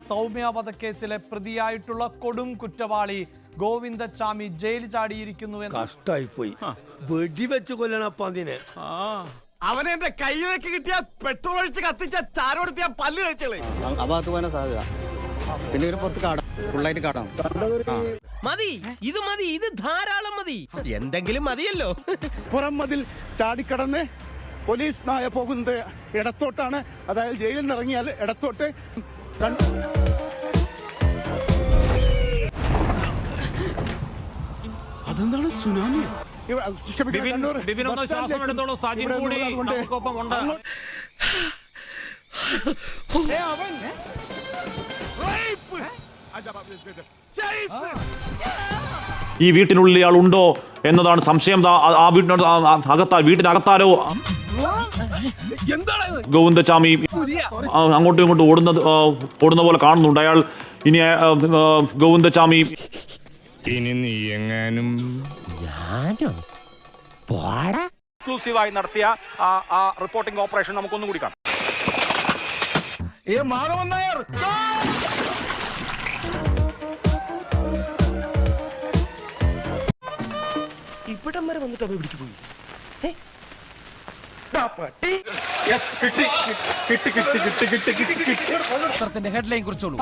സൗമ്യ വധക്കേസിലെ പ്രതിയായിട്ടുള്ള കൊടും കുറ്റവാളി ഗോവിന്ദച്ചാമി ജയിൽ ചാടിയിരിക്കുന്നു കഷ്ടായി പോയി വെടിവെച്ച് കൊല്ലണപ്പതിനെ അവനെ എന്റെ കയ്യിലേക്ക് കിട്ടിയ പെട്രോൾ ഒഴിച്ച് കത്തിച്ച ചാരോടുത്തിയ പല്ല് കഴിച്ചളേ ആ ഭാഗത്ത് പോകാൻ സാധ്യത. പിന്നെ ഒരു പുറത്ത് കാടാം. ഫുള്ളായിട്ട് കാടാം. മതി. ഇത് മതി. ഇത് ധാരാളം മതി. എന്തെങ്കിലും മതിയല്ലോ. പുറം മതിൽ ചാടിക്കടന്ന് പോലീസ് നായ പോകുന്നത് ഇടത്തോട്ടാണ്. അതായത് ജയിലിൽ നിന്ന് ഇറങ്ങിയാൽ ഇടത്തോട്ട് അതെന്താണ് സുനാമി? ഈ വീട്ടിനുള്ളിൽ ഇയാൾ ഉണ്ടോ എന്നതാണ് സംശയം. ആ- അകത്താ വീട്ടിനകത്താരോ? ഗോവിന്ദച്ചാമി ആ, അങ്ങോട്ടും ഇങ്ങോട്ടും ഓടുന്നത് ഓടുന്ന പോലെ കാണുന്നുണ്ട്. അയാൾ ഇനി ഗോവിന്ദച്ചാമി. ഇനി നീ എങ്ങാനും എക്സ്ക്ലൂസീവായി നടത്തിയ ആ ആ റിപ്പോർട്ടിംഗ് ഓപ്പറേഷൻ നമുക്കൊന്നും കൂടി കാണാം. പത്രത്തിന്റെ ഹെഡ്ലൈൻ കുറിച്ചോളൂ.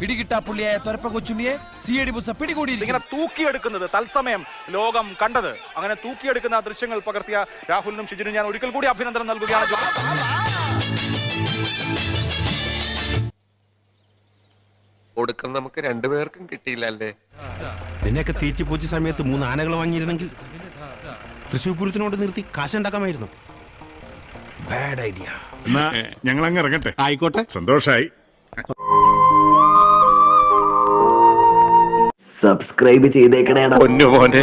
പിടികിട്ടാ പുള്ളിയായ തൊരപ്പ കൊച്ചുണ്ണിയെ സി ഐ ഡി ബുസ പിടികൂടിയിരിക്കുന്നു. ഇങ്ങനെ തൂക്കിയെടുക്കുന്നത് തത്സമയം ലോകം കണ്ടത്. അങ്ങനെ തൂക്കിയെടുക്കുന്ന ആ ദൃശ്യങ്ങൾ പകർത്തിയ രാഹുലിനും ഷിജിനും ഞാൻ ഒരിക്കൽ കൂടി അഭിനന്ദനം നൽകുകയാണ്. ഒടുക്കം നമുക്ക് രണ്ടുപേർക്കും കിട്ടിയില്ലല്ലേ നിന്നെയൊക്കെ തീറ്റിപ്പോച്ച സമയത്ത് മൂന്ന് ആനകൾ വാങ്ങിയിരുന്നെങ്കിൽ തൃശ്ശൂർ പൂരത്തിനോട് നിർത്തി കാശുണ്ടാക്കാമായിരുന്നു ബാഡ് ഐഡിയ ഞങ്ങൾ അങ്ങ് ഇറങ്ങട്ടെ. ആയിക്കോട്ടെ. സന്തോഷായി. സബ്സ്ക്രൈബ് ചെയ്തേക്കണേടാ. പൊന്നു മോനെ